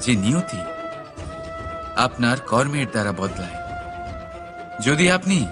যে নিয়তি আপনার কর্মের দ্বারা বদলায়। যদি আপনি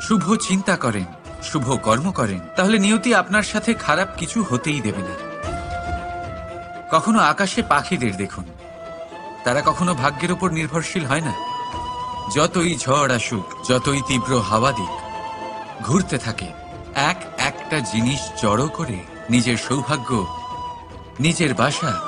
শুভ চিন্তা করেন, শুভ কর্ম করেন, তাহলে নিয়তি আপনার সাথে খারাপ কিছু হতেই দেবে না। কখনো আকাশে পাখিদের দেখুন। তারা কখনো ভাগ্যের উপর নির্ভরশীল হয় না। যতই ঝড় আসুক, যতই তীব্র হাওয়া দিক, ঘুরতে থাকে। এক একটা জিনিস জড়ো করে নিজের সৌভাগ্য, নিজের বাসা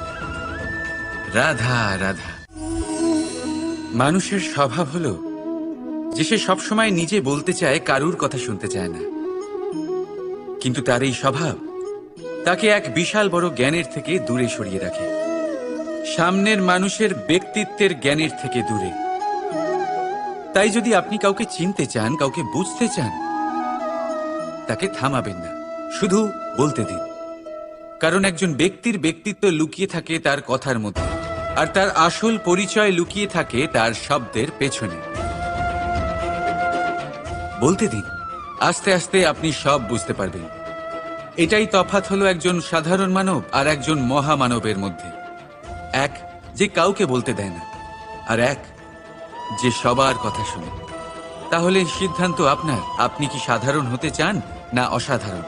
রাধা রাধা। মানুষের স্বভাব হলো যে সে সবসময় নিজে বলতে চায়, কারুর কথা শুনতে চায় না। কিন্তু তার এই স্বভাব তাকে এক বিশাল বড় জ্ঞানের থেকে দূরে সরিয়ে রাখে। সামনের মানুষের ব্যক্তিত্বের জ্ঞানের থেকে দূরে। তাই যদি আপনি কাউকে চিনতে চান, কাউকে বুঝতে চান, তাকে থামাবেন না। শুধু বলতে দিন। কারণ একজন ব্যক্তির ব্যক্তিত্ব লুকিয়ে থাকে তার কথার মধ্যে। আর তার আসল পরিচয় লুকিয়ে থাকে তার শব্দের পেছনে। বলতে দিন, আস্তে আস্তে আপনি সব বুঝতে পারবেন। এটাই তফাৎ হলো একজন সাধারণ মানব আর একজন মহামানবের মধ্যে। এক, যে কাউকে বলতে দেয় না। আর এক, যে সবার কথা শুনে। তাহলে সিদ্ধান্ত আপনার, আপনি কি সাধারণ হতে চান না অসাধারণ?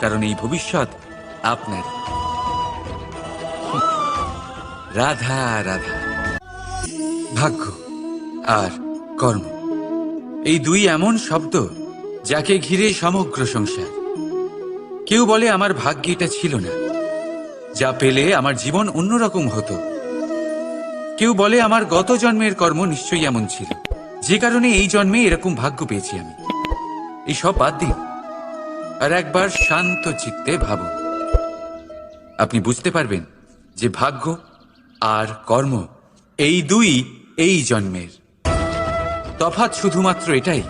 কারণ এই ভবিষ্যৎ আপনার। রাধা রাধা। ভাগ্য আর কর্ম। এই দুই এমন শব্দ যাকে ঘিরে সমগ্র সংসার। কেউ বলে, আমার ভাগ্যে এটা ছিল না। যা পেলে আমার জীবন অন্যরকম হতো। কেউ বলে, আমার গত জন্মের কর্ম নিশ্চয়ই এমন ছিল। যে কারণে এই জন্মে এরকম ভাগ্য পেয়েছি আমি। এই সব বাদ দিন। আর একবার শান্ত চিত্তে ভাবুন। আপনি বুঝতে পারবেন যে ভাগ্য আর কর্ম। এই দুই এই জন্মের। তফাৎ শুধুমাত্র এটাই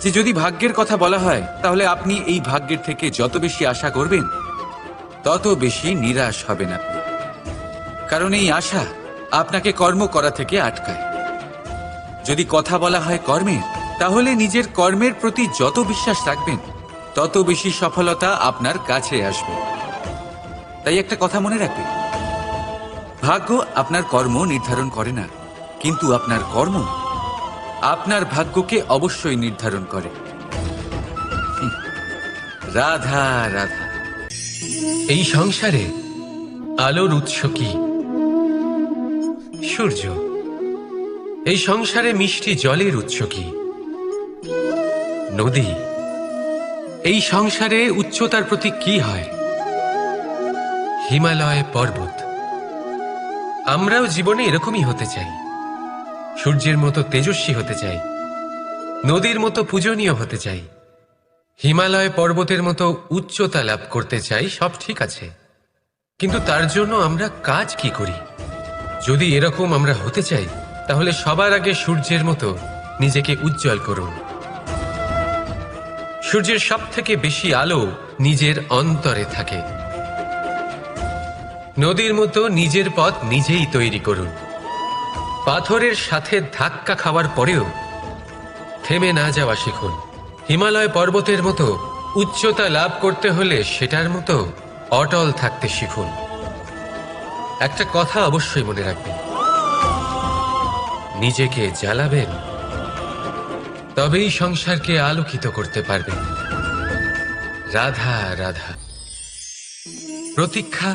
যে যদি ভাগ্যের কথা বলা হয়, তাহলে আপনি এই ভাগ্যের থেকে যত বেশি আশা করবেন, তত বেশি নিরাশ হবেন আপনি। কারণ এই আশা আপনাকে কর্ম করা থেকে আটকায়। যদি কথা বলা হয় কর্মের তাহলে নিজের কর্মের প্রতি যত বিশ্বাস রাখবেন, তত বেশি সফলতা আপনার কাছে আসবে। তাই একটা কথা মনে রাখবেন ভাগ্য আপনার কর্ম নির্ধারণ করে না, কিন্তু আপনার কর্ম আপনার ভাগ্যকে অবশ্যই নির্ধারণ করে। রাধা রাধা। এই সংসারে আলোর উৎস কি? সূর্য। এই সংসারে মিষ্টি জলের উৎস কি? নদী। এই সংসারে উচ্চতার প্রতীক কি হয়? হিমালয় পর্বত। আমরাও জীবনে এরকমই হতে চাই। সূর্যের মতো তেজস্বী হতে চাই। নদীর মতো পূজনীয় হতে চাই। হিমালয় পর্বতের মতো উচ্চতা লাভ করতে চাই, সব ঠিক আছে। কিন্তু তার জন্য আমরা কাজ কি করি? যদি এরকম আমরা হতে চাই, তাহলে সবার আগে সূর্যের মতো নিজেকে উজ্জ্বল করুন। সূর্যের সব থেকে বেশি আলো নিজের অন্তরে থাকে। নদীর মতো নিজের পথ নিজেই তৈরি করুন। পাথরের সাথে ধাক্কা খাওয়ার পরেও থেমে না যাওয়া শিখুন। হিমালয় পর্বতের মতো উচ্চতা লাভ করতে হলে সেটার মতো অটল থাকতে শিখুন। একটা কথা অবশ্যই মনে রাখবেন। নিজেকে জ্বালাবেন, তবেই সংসারকে আলোকিত করতে পারবেন। রাধা রাধা। প্রতীক্ষা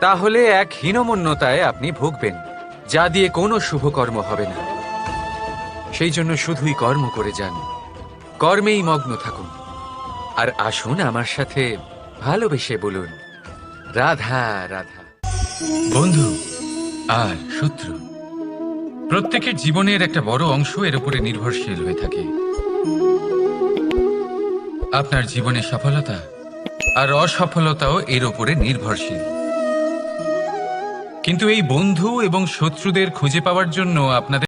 তাহলে এক হীনমন্যতায় আপনি ভুগবেন, যা দিয়ে কোনো শুভকর্ম হবে না। সেই জন্য শুধুই কর্ম করে যান, কর্মেই মগ্ন থাকুন। আর আসুন আমার সাথে ভালোবেসে বলুন, রাধা রাধা। বন্ধু আর শত্রু, প্রত্যেকের জীবনের একটা বড় অংশ এর উপরে নির্ভরশীল হয়ে থাকে। আপনার জীবনে সফলতা আর অসফলতাও এর উপরে নির্ভরশীল। কিন্তু এই বন্ধু এবং শত্রুদের খুঁজে পাওয়ার জন্য আপনাদের